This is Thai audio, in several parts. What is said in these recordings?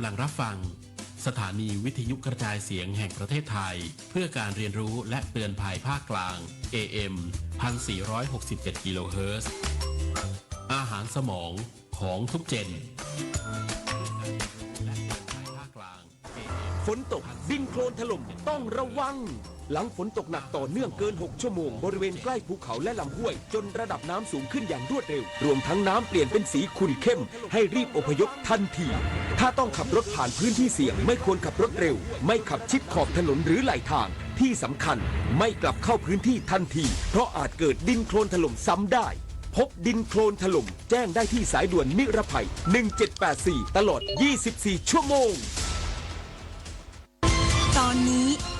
ำลังรับฟัง สถานีวิทยุกระจายเสียงแห่งประเทศไทย เพื่อการเรียนรู้และเตือนภัยภาคกลาง AM 1467กิโลเฮิรตซ์อาหารสมองของทุกเจน นตก ดินโคลนถล่มต้องระวัง หลังฝนตกหนักต่อเนื่องเกิน 6 ชั่วโมง บริเวณใกล้ภูเขาและลำห้วย จนระดับน้ำสูงขึ้นอย่างรวดเร็ว รวมทั้งน้ำเปลี่ยนเป็นสีขุ่นเข้ม ให้รีบอพยพทันที ถ้าต้องขับรถผ่านพื้นที่เสี่ยง ไม่ควรขับรถเร็ว ไม่ขับชิดขอบถนนหรือไหลทาง ที่สำคัญไม่กลับเข้าพื้นที่ทันที เพราะอาจเกิดดินโคลนถล่มซ้ำได้พบดินโคลนถล่ม แจ้งได้ที่สายด่วนนิรภัย 1784 ตลอด 24 ชั่วโมง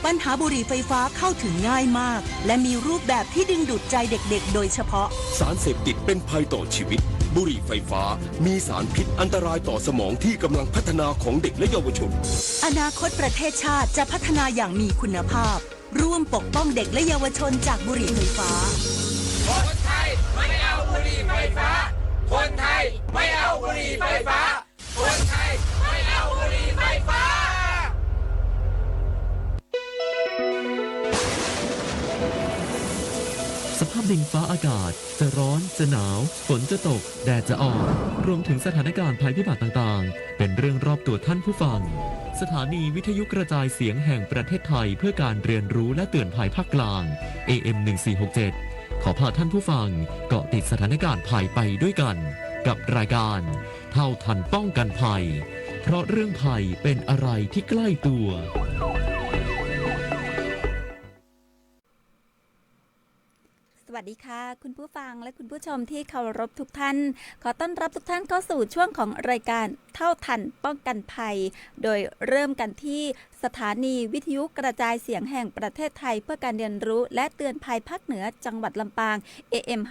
ปัญหาบุหรี่ไฟฟ้าเข้าถึงง่ายมาก และมีรูปแบบที่ดึงดูดใจเด็กๆ โดยเฉพาะ สารเสพติดเป็นภัยต่อชีวิต บุหรี่ไฟฟ้า มีสารพิษอันตรายต่อสมองที่กำลังพัฒนาของเด็กและเยาวชน อนาคตประเทศชาติจะพัฒนาอย่างมีคุณภาพ ร่วมปกป้องเด็กและเยาวชนจากบุหรี่ไฟฟ้า คนไทยไม่เอาบุหรี่ไฟฟ้า คนไทยไม่เอาบุหรี่ไฟฟ้า คนไทย สภาพดินฟ้าอากาศ จะร้อนจะหนาว ฝนจะตก แดดจะออก รวมถึงสถานการณ์ภัยพิบัติต่างๆ เป็นเรื่องรอบตัวท่านผู้ฟัง สถานีวิทยุกระจายเสียงแห่งประเทศไทยเพื่อการเรียนรู้และเตือนภัยภาคกลาง AM 1467ขอพาท่านผู้ฟังเกาะติดสถานการณ์ภัยไปด้วยกัน กับรายการ เท่าทันป้องกันภัย เพราะเรื่องภัยเป็นอะไรที่ใกล้ตัว วัสดีค่ะ คุณผู้ฟังและคุณผู้ชมที่เคารพทุกท่าน ขอต้อนรับทุกท่านเข้าสู่ช่วงของรายการเท่าทันป้องกันภัย โดยเริ่มกันที่ สถานีวิทยุกระจายเสียงแห่งประเทศไทย เพื่อการเรียนรู้และเตือนภัยภาคเหนือจังหวัดลำปาง AM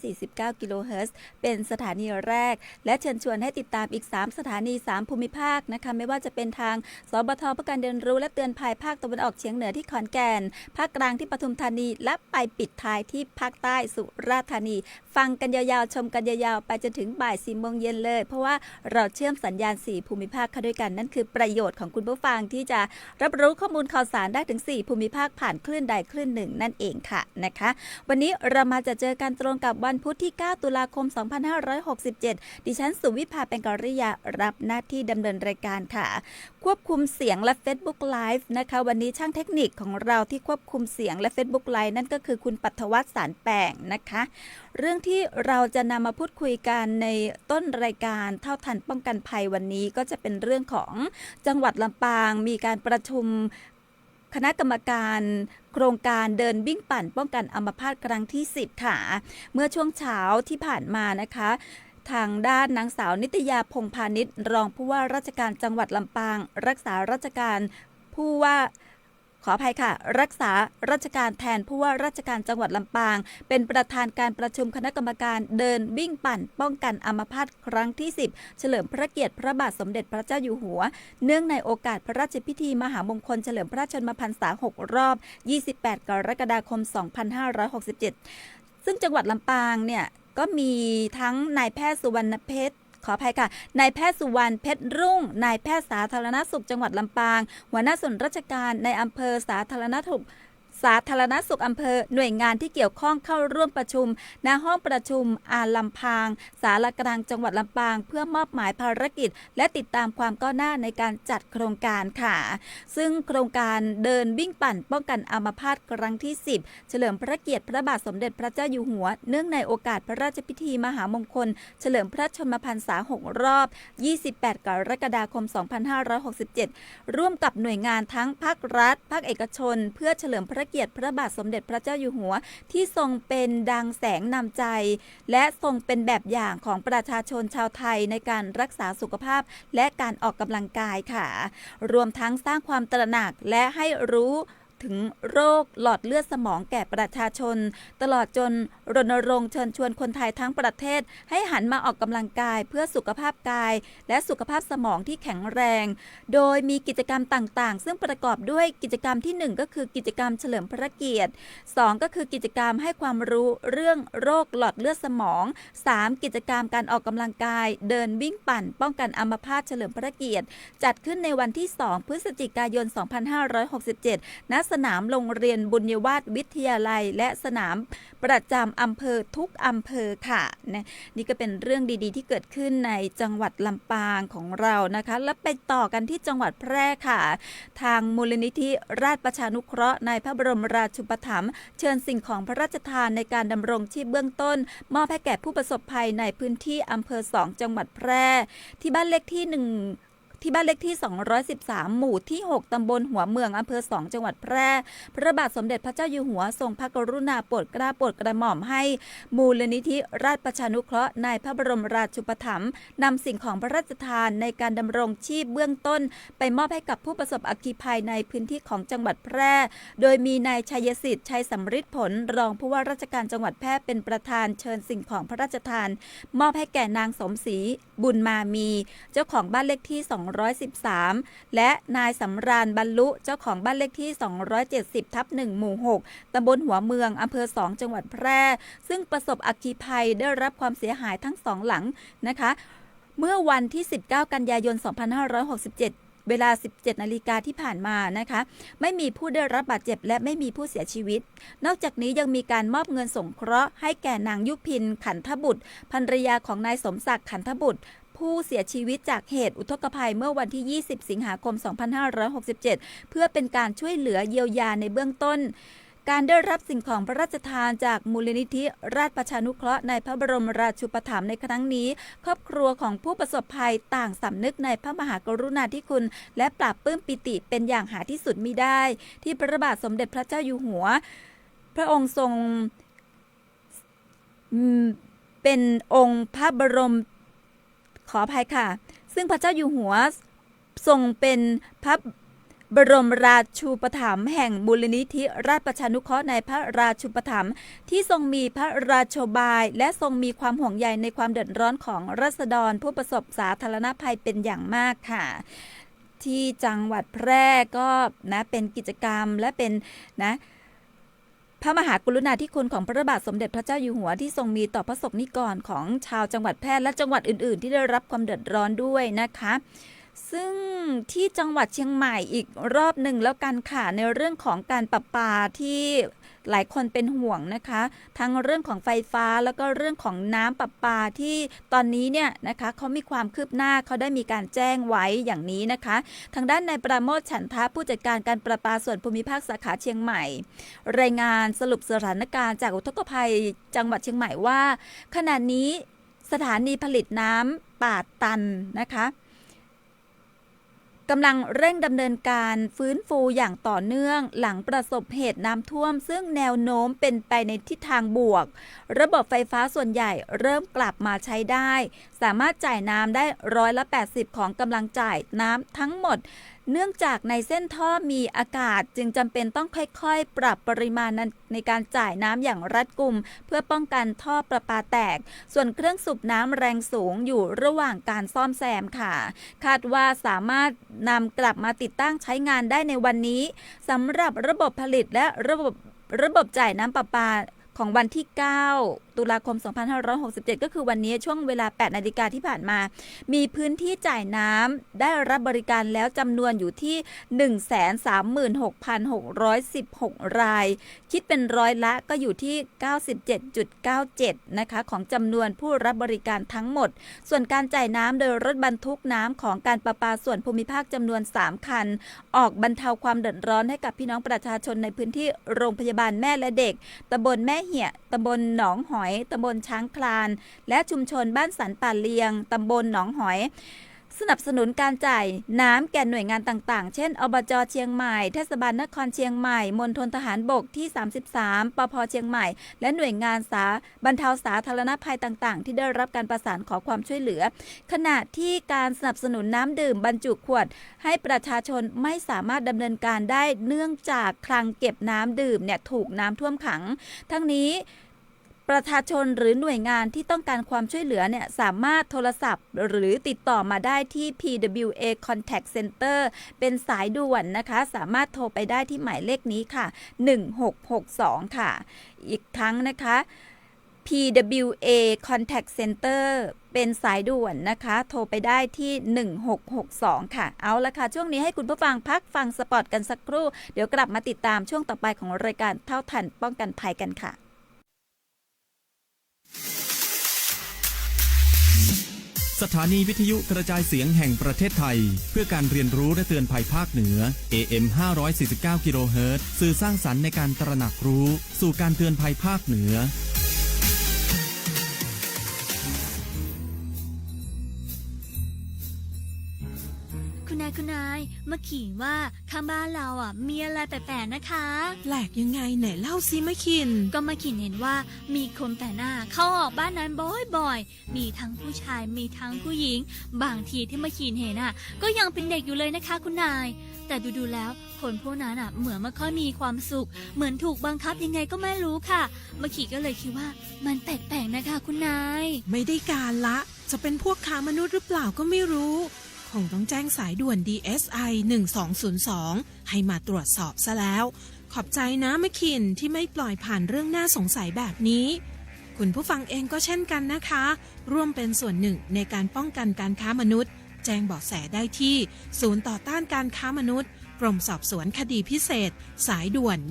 549 กิโลเฮิรตซ์เป็นสถานีแรก และเชิญชวนให้ติดตามอีก 3 สถานี 3 ภูมิภาคนะคะไม่ว่าจะเป็นทางสบทเพื่อการเรียนรู้และเตือนภัยภาคตะวันออกเฉียงเหนือที่ขอนแก่น ภาคกลางที่ปทุมธานี และไปปิดท้ายที่ภาคใต้สุราษฎร์ธานี ฟังกันยาวๆชมกันยาวๆไปจนถึงบ่ายสี่โมงเย็นเลย เพราะว่าเราเชื่อมสัญญาณ 4 ภูมิภาคเข้าด้วยกันนั่นคือประโยชน์ของคุณผู้ฟังที่จะรับรู้ข้อมูลข่าวสารได้ถึง 4 ภูมิภาคผ่านคลื่นใดคลื่นหนึ่งนั่นเองค่ะนะคะ วันนี้เรามาจะเจอกันตรงกับวันพุธที่ 9 ตุลาคม 2567 ดิฉันสุวิภาเป็นกริยารับหน้าที่ดำเนินรายการค่ะควบคุมเสียงและ Facebook Live นะคะ วันนี้ช่างเทคนิคของเราที่ควบคุมเสียงและ Facebook Live นั่นก็คือคุณปัทวัฒน์สารแปงนะคะ เรื่องที่เราจะนำมาพูดคุยกันในต้นรายการเท่าทันป้องกันภัยวันนี้ก็จะเป็นเรื่องของจังหวัดลำปาง มีการประชุมคณะกรรมการโครงการเดินวิ่งปั่นป้องกันอัมพาตครั้งที่ 10 ค่ะ เมื่อช่วงเช้าที่ผ่านมานะคะ ทางด้านนางสาวนิตยาพงพาณิชย์ รองผู้ว่าราชการจังหวัดลำปาง รักษาราชการผู้ว่าขออภัยค่ะ รักษาราชการแทนผู้ว่าราชการจังหวัดลำปาง เป็นประธานการประชุมคณะกรรมการเดินวิ่งปั่น ป้องกันอัมพาตครั้งที่ 10 เฉลิมพระเกียรติพระบาทสมเด็จพระเจ้าอยู่หัว เนื่องในโอกาสพระราชพิธีมหามงคลเฉลิมพระชนมพรรษา 6 รอบ 28 กรกฎาคม 2567ซึ่งจังหวัดลำปางเนี่ย ก็มีทั้งนายแพทย์สุวรรณเพชรขออภัยค่ะนายแพทย์สุวรรณเพชรรุ่งนายแพทย์สาธารณสุขจังหวัดลำปาง หัวหน้าส่วนราชการในอำเภอสาธารณสุข สาธารณสุขอำเภอหน่วยงานที่เกี่ยวข้องเข้าร่วมประชุมณห้องประชุมอาลำพาง สารกลางจังหวัดลำปาง เพื่อมอบหมายภารกิจ และติดตามความก้าวหน้าในการจัดโครงการค่ะ ซึ่งโครงการเดินวิ่งปั่นป้องกันอัมพาตครั้งที่ 10 เฉลิมพระเกียรติพระบาทสมเด็จพระเจ้าอยู่หัว เนื่องในโอกาสพระราชพิธีมหามงคล เฉลิมพระชนมพรรษา 6 รอบ 28 กรกฎาคม 2567 ร่วมกับหน่วยงานทั้งภาครัฐ ภาคเอกชน เพื่อเฉลิมพระเกียรติพระบาทสมเด็จพระเจ้าอยู่หัว ที่ทรงเป็นดังแสงนำใจ และทรงเป็นแบบอย่างของประชาชนชาวไทยในการรักษาสุขภาพ และการออกกำลังกายค่ะ รวมทั้งสร้างความตระหนักและให้รู้ ถึงโรคหลอดเลือดสมองแก่ประชาชน ตลอดจนรณรงค์เชิญชวนคนไทยทั้งประเทศ ให้หันมาออกกำลังกายเพื่อสุขภาพกาย และสุขภาพสมองที่แข็งแรง โดยมีกิจกรรมต่างๆ ซึ่งประกอบด้วยกิจกรรมที่ 1 ก็คือกิจกรรมเฉลิมพระเกียรติ 2 ก็คือกิจกรรมให้ความรู้เรื่องโรคหลอดเลือดสมอง 3 กิจกรรมการออกกำลังกาย เดินวิ่งปั่น ป้องกันอัมพาตเฉลิมพระเกียรติ จัดขึ้นในวันที่ 2 พฤศจิกายน 2567 ณสนามโรงเรียนบุญยวาสวิทยาลัย และสนามประจำอำเภอทุกอำเภอค่ะนะนี่ก็เป็นเรื่องดีๆ ที่เกิดขึ้นในจังหวัดลำปางของเรานะคะ แล้วไปต่อกันที่จังหวัดแพร่ค่ะ ทางมูลนิธิราชประชานุเคราะห์ในพระบรมราชูปถัมภ์เชิญสิ่งของพระราชทานในการดำรงชีพเบื้องต้น มอบให้แก่ผู้ประสบภัยในพื้นที่อำเภอสองจังหวัดแพร่ ที่บ้านเลขที่หนึ่ง ที่บ้านเลขที่ 213 หมู่ที่ 6 ตำบลหัวเมืองอำเภอ 2 จังหวัดแพร่ พระบาทสมเด็จพระเจ้าอยู่หัวทรงพระกรุณาโปรดเกล้าโปรดกระหม่อมให้ มูลนิธิราชประชานุเคราะห์ในพระบรมราชูปถัมภ์นำสิ่งของพระราชทานในการดำรงชีพเบื้องต้น ไปมอบให้กับผู้ประสบอัคคีภัยในพื้นที่ของจังหวัดแพร่ โดยมีนายชัยสิทธิ์ชัยสำริดผลรองผู้ว่าราชการจังหวัดแพร่เป็นประธานเชิญสิ่งของพระราชทาน มอบให้แก่นางสมศรีบุญมามี เจ้าของบ้านเลขที่213 และนายสำราญบรรลุเจ้าของบ้านเลขที่ 270 ทับ1หมู่ 6ตำบลหัวเมืองอำเภอ 2 จังหวัดแพร่ ซึ่งประสบอัคคีภัยได้รับความเสียหายทั้งสองหลังนะคะเมื่อวันที่ 19 กันยายน 2567เวลา 17 นาฬิกาที่ผ่านมานะคะ ไม่มีผู้ได้รับบาดเจ็บและไม่มีผู้เสียชีวิต นอกจากนี้ยังมีการมอบเงินสงเคราะห์ให้แก่นางยุพินขันธบุตรภรรยาของนายสมศักดิ์ขันธบุตร ผู้เสียชีวิตจากเหตุอุทกภัยเมื่อวันที่ 20 สิงหาคม 2567 เพื่อเป็นการช่วยเหลือเยียวยาในเบื้องต้นการได้รับสิ่งของพระราชทานจากมูลนิธิราชประชานุเคราะห์ในพระบรมราชูปถัมภ์ในครั้งนี้ ครอบครัวของผู้ประสบภัยต่างสำนึกในพระมหากรุณาธิคุณ และปราบปื้มปิติเป็นอย่างหาที่สุดมิได้ ที่พระบาทสมเด็จพระเจ้าอยู่หัว พระองค์ทรงเป็นองค์พระบรม ขออภัยค่ะ ซึ่งพระเจ้าอยู่หัวทรงเป็นพระบรมราชูปถัมภ์แห่งบุรนิธิราชประชานุเคราะห์ในพระราชูปถัมภ์ที่ทรงมีพระราโชบาย และทรงมีความห่วงใยในความเดือดร้อนของรัษฎรผู้ประสบสาธารณภัยเป็นอย่างมากค่ะ ที่จังหวัดแพร่ก็นะเป็นกิจกรรมและเป็นนะ พระมหากรุณาธิคุณของพระบาทสมเด็จพระเจ้าอยู่หัวที่ทรงมีต่อพระสงฆ์นิกรของชาวจังหวัดแพร่และจังหวัดอื่น ๆ ที่ได้รับความเดือดร้อนด้วยนะคะ ซึ่งที่จังหวัดเชียงใหม่อีกรอบหนึ่งแล้วกันค่ะในเรื่องของการประปาที่หลายคนเป็นห่วงนะคะ ทั้งเรื่องของไฟฟ้าแล้วก็เรื่องของน้ำประปาที่ตอนนี้เนี่ยนะคะเขามีความคืบหน้าเขาได้มีการแจ้งไว้อย่างนี้นะคะ ทางด้านนายประโมทฉันทะผู้จัดการการประปาส่วนภูมิภาคสาขาเชียงใหม่ รายงานสรุปสถานการณ์จากอุทกภัยจังหวัดเชียงใหม่ว่า ขณะนี้สถานีผลิตน้ำป่าตันนะคะ กำลังเร่งดำเนินการฟื้นฟูอย่างต่อเนื่องหลังประสบเหตุน้ำท่วม ซึ่งแนวโน้มเป็นไปในทิศทางบวก ระบบไฟฟ้าส่วนใหญ่เริ่มกลับมาใช้ได้ สามารถจ่ายน้ำได้ร้อยละ 80 ของกำลังจ่ายน้ำทั้งหมด เนื่องจากในเส้นท่อมีอากาศจึงจำเป็นต้องค่อยๆ ปรับปริมาณในการจ่ายน้ำอย่างรัดกุม เพื่อป้องกันท่อประปาแตก ส่วนเครื่องสูบน้ำแรงสูงอยู่ระหว่างการซ่อมแซมค่ะ คาดว่าสามารถนำกลับมาติดตั้งใช้งานได้ในวันนี้สำหรับระบบผลิตและระบบระบบจ่ายน้ำประปาของวันที่ 9 ตุลาคม 2567 ก็คือวันนี้ช่วงเวลา 8 นาฬิกาที่ผ่านมา มีพื้นที่จ่ายน้ำได้รับบริการแล้วจำนวนอยู่ที่ 136,616 ราย คิดเป็นร้อยละก็อยู่ที่ 97.97 นะคะ ของจำนวนผู้รับบริการทั้งหมด ส่วนการจ่ายน้ำโดยรถบรรทุกน้ำของการประปาส่วนภูมิภาคจำนวน 3 คัน ออกบรรเทาความเดือดร้อนให้กับพี่น้องประชาชนในพื้นที่โรงพยาบาลแม่และเด็กตำบลแม่เหี่ยตำบลหนองหอยตำบลช้างคลาน และชุมชนบ้านสันป่าเลียงตำบลหนองหอยสนับสนุนการจ่ายน้ำแก่หน่วยงานต่างๆ เช่น อบจเชียงใหม่ เทศบาลนครเชียงใหม่ มณฑลทหารบกที่ 33 ปพเชียงใหม่ และหน่วยงานสาบรรเทาสาธารณภัยต่างๆ ที่ได้รับการประสานขอความช่วยเหลือ ขณะที่การสนับสนุนน้ำดื่มบรรจุขวด ให้ประชาชนไม่สามารถดำเนินการได้เนื่องจากคลังเก็บน้ำดื่มเนี่ยถูกน้ำท่วมขัง ทั้งนี้ ประชาชนหรือหน่วยงานที่ต้องการความช่วยเหลือเนี่ยสามารถโทรศัพท์ หรือติดต่อมาได้ที่ PWA Contact Center เป็นสายด่วนนะคะ สามารถโทรไปได้ที่หมายเลขนี้ค่ะ 1662 ค่ะ อีกครั้งนะคะ PWA Contact Center เป็นสายด่วนนะคะ โทรไปได้ที่ 1662 ค่ะ เอาละค่ะ ช่วงนี้ให้คุณผู้ฟังพักฟังสปอตกันสักครู่ เดี๋ยวกลับมาติดตามช่วงต่อไปของรายการเท่าทันป้องกันภัยกันค่ะ สถานีวิทยุกระจายเสียงแห่งประเทศไทย เพื่อการเรียนรู้และเตือนภัยภาคเหนือ AM 549กิโลเฮิรตซ์สื่อสร้างสรรค์ในการตระหนักรู้ สู่การเตือนภัยภาคเหนือายคุณนายเมื่อกี้ว่าข้างบ้านเราอะ มีอะไรแปลกๆนะคะ แปลกยังไงไหนเล่าซิมะคิน ก็มาขินเห็นว่ามีคนแปลกหน้าเข้าออกบ้านนั้นบ่อยๆ มีทั้งผู้ชายมีทั้งผู้หญิง บางทีที่มาขินเห็นอะ ก็ยังเป็นเด็กอยู่เลยนะคะ คุณนาย แต่ดูๆแล้วคนพวกนั้นอะเหมือนไม่ค่อยมีความสุข เหมือนถูกบังคับยังไงก็ไม่รู้ค่ะเมื่อกี้ก็เลยคิดว่า มันแปลกๆนะคะ คุณนาย ไม่ได้การละ จะเป็นพวกค้ามนุษย์หรือเปล่าก็ไม่รู้ คงต้องแจ้งสายด่วน DSI 1202 ให้มาตรวจสอบซะแล้ว ขอบใจนะมะคินที่ไม่ปล่อยผ่านเรื่องน่าสงสัยแบบนี้ คุณผู้ฟังเองก็เช่นกันนะคะ ร่วมเป็นส่วนหนึ่งในการป้องกันการค้ามนุษย์ แจ้งเบาะแสได้ที่ ศูนย์ต่อต้านการค้ามนุษย์ กรมสอบสวนคดีพิเศษ สายด่วน 1202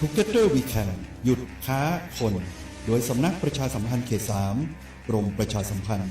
Together We Can หยุดค้าคน โดยสำนักประชาสัมพันธ์เขต3กรมประชาสัมพันธ์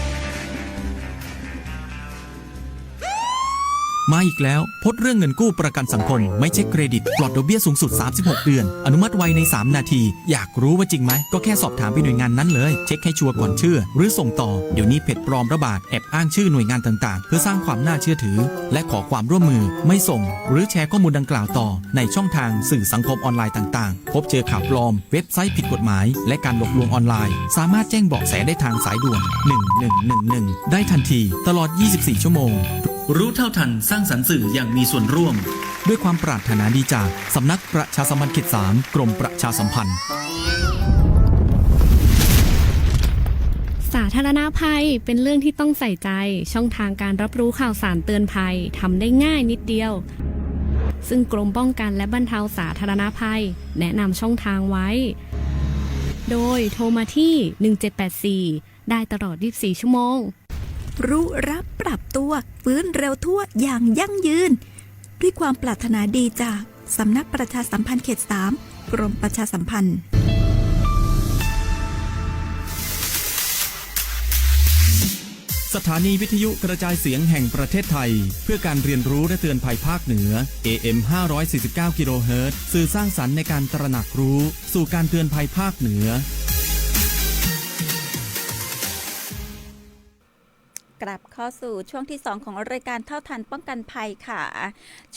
มาอีกแล้วพดเรื่องเงินกู้ประกันสังคม ไม่ใช่เครดิต ปลอดดอกเบี้ยสูงสุด 36 เดือน อนุมัติไวใน 3 นาที อยากรู้ว่าจริงไหม ก็แค่สอบถามไปหน่วยงานนั้นเลย เช็คให้ชัวร์ก่อนเชื่อ หรือส่งต่อ เดี๋ยวนี้เพจปลอมระบาด แอบอ้างชื่อหน่วยงานต่างๆ เพื่อสร้างความน่าเชื่อถือ และขอความร่วมมือ ไม่ส่ง หรือแชร์ข้อมูลดังกล่าวต่อ ในช่องทางสื่อสังคมออนไลน์ต่างๆ พบเจอข่าวปลอม เว็บไซต์ผิดกฎหมาย และการหลอกลวงออนไลน์ สามารถแจ้งเบาะแสได้ทางสายด่วน 1111 ได้ทันที ตลอด 24 ชั่วโมง รู้เท่าทันสร้างสรรค์สื่ออย่างมีส่วนร่วม ด้วยความปรารถนาดีจากสำนักประชาสัมพันธ์เขตสามกรมประชาสัมพันธ์ สาธารณภัยเป็นเรื่องที่ต้องใส่ใจ ช่องทางการรับรู้ข่าวสารเตือนภัยทำได้ง่ายนิดเดียว ซึ่งกรมป้องกันและบรรเทาสาธารณภัย แนะนำช่องทางไว้ โดยโทรมาที่ 1784 ได้ตลอด 24 ชั่วโมง รู้รับปรับตัวฟื้นเร็วทั่วอย่างยั่งยืน ด้วยความปรารถนาดีจากสำนักประชาสัมพันธ์เขต3กรมประชาสัมพันธ์สถานีวิทยุกระจายเสียงแห่งประเทศไทย เพื่อการเรียนรู้และเตือนภัยภาคเหนือ AM 549 กิโลเฮิรตซ์สื่อสร้างสรรค์ในการตระหนักรู้ สู่การเตือนภัยภาคเหนือ กลับเข้าสู่ช่วงที่ 2 ของรายการเท่าทันป้องกันภัยค่ะ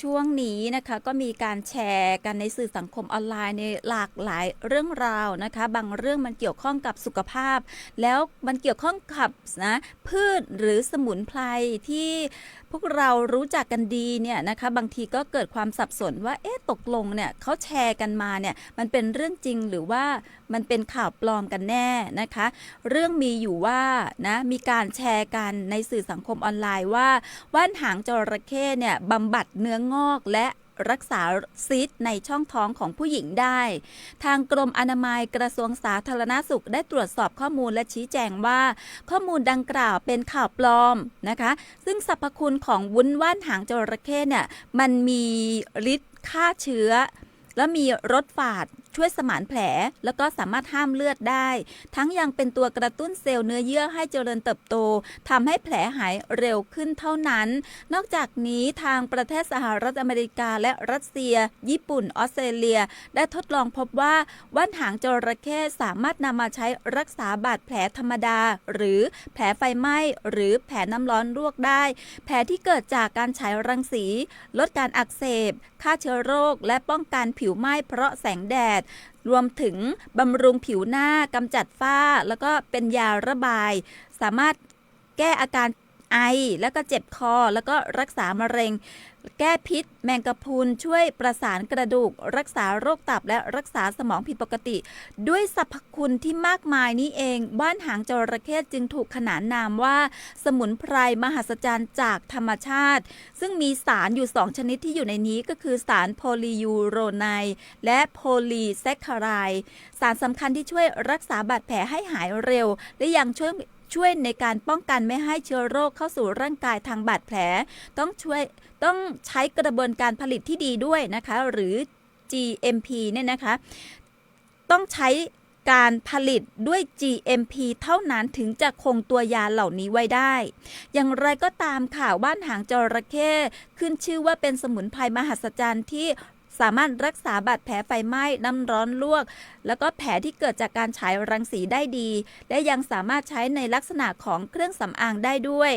ช่วงนี้นะคะก็มีการแชร์กันในสื่อสังคมออนไลน์ในหลากหลายเรื่องราวนะคะ บางเรื่องมันเกี่ยวข้องกับสุขภาพ แล้วมันเกี่ยวข้องกับนะพืชหรือสมุนไพรที่ วกเรารู้จักกันดีเนี่ยนะคะบางทีก็เกิดความสับสนว่าเอ๊ะตกลงเนี่ยเขาแชร์กันมาเนี่ยมันเป็นเรื่องจริงหรือว่ามันเป็นข่าวปลอมกันแน่นะคะ เรื่องมีอยู่ว่านะมีการแชร์กันในสื่อสังคมออนไลน์ว่าว่านหางจระเข้เนี่ยบำบัดเนื้องอกและ รักษาซีสในช่องท้องของผู้หญิงได้ ทางกรมอนามัยกระทรวงสาธารณสุขได้ตรวจสอบข้อมูลและชี้แจงว่า ข้อมูลดังกล่าวเป็นข่าวปลอมนะคะ ซึ่งสรรพคุณของวุ้นว่านหางจระเข้เนี่ยมันมีฤทธิ์ฆ่าเชื้อ และมีรสฝาด ช่วยสมานแผล แล้วก็สามารถห้ามเลือดได้ ทั้งยังเป็นตัวกระตุ้นเซลล์เนื้อเยื่อให้เจริญเติบโตทำให้แผลหายเร็วขึ้นเท่านั้น นอกจากนี้ทางประเทศสหรัฐอเมริกาและรัสเซีย ญี่ปุ่น ออสเตรเลีย ได้ทดลองพบว่าว่านหางจระเข้สามารถนำมาใช้รักษาบาดแผลธรรมดา หรือแผลไฟไหม้หรือแผลน้ำร้อนลวกได้ แผลที่เกิดจากการฉายรังสี ลดการอักเสบฆ่าเชื้อโรค และป้องกันผิวไหม้เพราะแสงแดดรวมถึงบำรุงผิวหน้ากำจัดฝ้า แล้วก็เป็นยาระบาย สามารถแก้อาการไอแล้วก็เจ็บคอ แล้วก็รักษามะเร็ง แก้พิษ แมงกะพรุนช่วยประสานกระดูก รักษาโรคตับและรักษาสมองผิดปกติ ด้วยสรรพคุณที่มากมายนี้เอง บ้านหางจระเข้จึงถูกขนานนามว่า สมุนไพรมหัศจรรย์จากธรรมชาติ ซึ่งมีสารอยู่2ชนิดที่อยู่ในนี้ก็คือสารโพลียูโรไนและโพลีแซคคารายสารสำคัญที่ช่วยรักษาบาดแผลให้หายเร็ว และยังช่วย ช่วยในการป้องกันไม่ให้เชื้อโรคเข้าสู่ร่างกายทางบาดแผล ต้องช่วยต้องใช้กระบวนการผลิตที่ดีด้วยนะคะ หรือ GMP เนี่ยนะคะ ต้องใช้การผลิตด้วย GMP เท่านั้นถึงจะคงตัวยาเหล่านี้ไว้ได้ อย่างไรก็ตามข่าวบ้านหางจระเข้ขึ้นชื่อว่าเป็นสมุนไพรมหัศจรรย์ที่ สามารถรักษาบาดแผลไฟไหม้น้ำร้อนลวก แล้วก็แผลที่เกิดจากการฉายรังสีได้ดี และยังสามารถใช้ในลักษณะของเครื่องสำอางได้ด้วย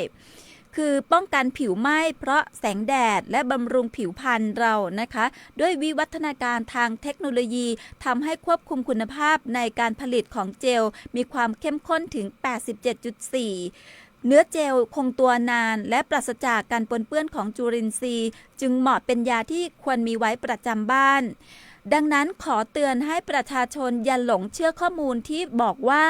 คือป้องกันผิวไหม้เพราะแสงแดดและบำรุงผิวพรรณเรานะคะ ด้วยวิวัฒนาการทางเทคโนโลยีทำให้ควบคุมคุณภาพในการผลิตของเจล มีความเข้มข้นถึง 87.4 เนื้อเจลคงตัวนาน และปราศจากการปนเปื้อนของจุลินทรีย์ จึงเหมาะเป็นยาที่ควรมีไว้ประจำบ้าน ดังนั้นขอเตือนให้ประชาชนอย่าหลงเชื่อข้อมูลที่บอกว่า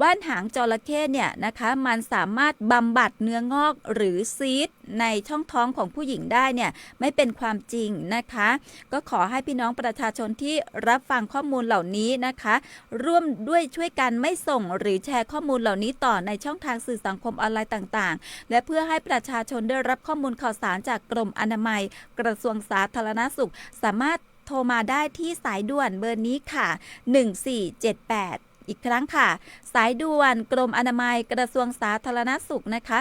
ว่านหางจระเข้เนี่ยนะคะมันสามารถบำบัดเนื้องอกหรือซีดในช่องท้องของผู้หญิงได้เนี่ยไม่เป็นความจริงนะคะ ก็ขอให้พี่น้องประชาชนที่รับฟังข้อมูลเหล่านี้นะคะ ร่วมด้วยช่วยกันไม่ส่งหรือแชร์ข้อมูลเหล่านี้ต่อในช่องทางสื่อสังคมออนไลน์ต่างๆ และเพื่อให้ประชาชนได้รับข้อมูลข่าวสารจากกรมอนามัย กระทรวงสาธารณสุข สามารถ โทรมาได้ที่สายด่วนเบอร์นี้ค่ะ 1478 อีกครั้งค่ะ สายด่วนกรมอนามัยกระทรวงสาธารณสุขนะคะ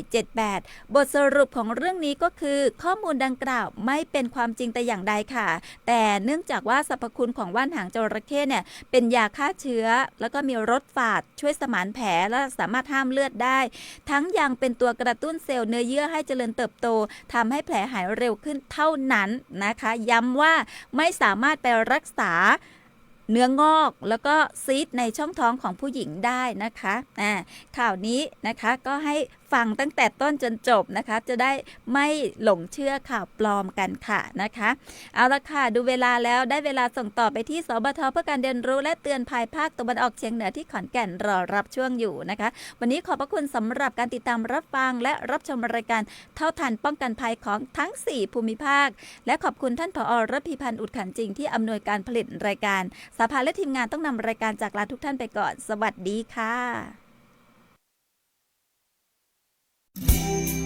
1478 บทสรุปของเรื่องนี้ก็คือข้อมูลดังกล่าวไม่เป็นความจริงแต่อย่างใดค่ะ แต่เนื่องจากว่าสรรพคุณของว่านหางจระเข้เนี่ยเป็นยาฆ่าเชื้อ แล้วก็มีรสฝาดช่วยสมานแผลและสามารถห้ามเลือดได้ ทั้งยังเป็นตัวกระตุ้นเซลล์เนื้อเยื่อให้เจริญเติบโตทำให้แผลหายเร็วขึ้นเท่านั้นนะคะ ย้ำว่าไม่สามารถไปรักษา เนื้องอกแล้วก็ซีดในช่องท้องของผู้หญิงได้นะคะอ่าข่าวนี้นะคะก็ให้ฟังตั้งแต่ต้นจนจบนะคะ จะได้ไม่หลงเชื่อข่าวปลอมกันค่ะนะคะ เอาละค่ะ ดูเวลาแล้วได้เวลาส่งต่อไปที่สบทเพื่อการเรียนรู้และเตือนภัยภาคตะวันออกเฉียงเหนือที่ขอนแก่นรอรับช่วงอยู่นะคะ วันนี้ขอบพระคุณสำหรับการติดตามรับฟังและรับชมรายการเท่าทันป้องกันภัยของทั้ง 4 ภูมิภาค และขอบคุณท่านผอรพีพันธ์อุดขันจริงที่อำนวยการผลิตรายการสภาและทีมงานต้องนำรายการจากลาทุกท่านไปก่อน สวัสดีค่ะ ฉั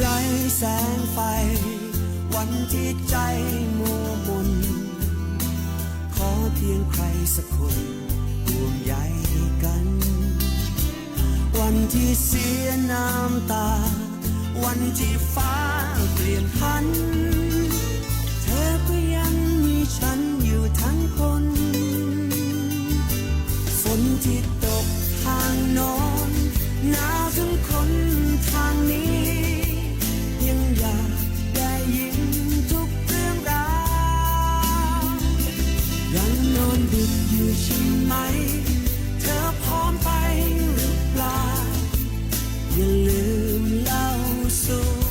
ไรแสงไฟ วันที่ใจมัวมนขอเพียงใครสักคนห่วงใยกัน วันที่เสียน้ำตา วันที่ฟ้าเปลี่ยนพัน เธอก็ยังมีฉันอยู่ทั้งคนฝนที่ตกทางโนอนหนาวทั้งคนทางนี้ อยากได้ยินทุกเรื่องราวยังนอนดึกอยู่ใช่ไหม เธอพร้อมไปหรือเปล่า อย่าลืมเล่าสู่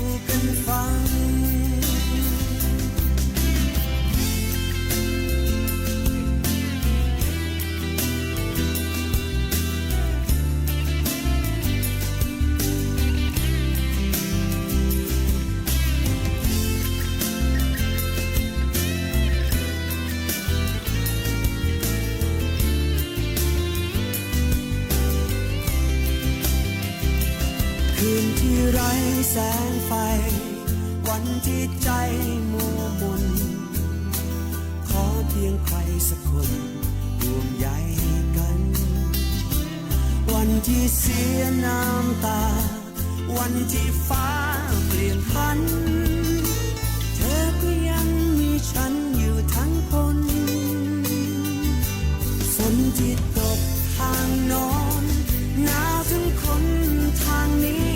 ที่ใจมัวมนขอเพียงใครสักคนร่วงใหญ่กัน วันที่เสียน้ำตา วันที่ฟ้าเปลี่ยนพัน เธอก็ยังมีฉันอยู่ทั้งคนฝนที่ตกทางนอนหนาวถึงคนทางนี้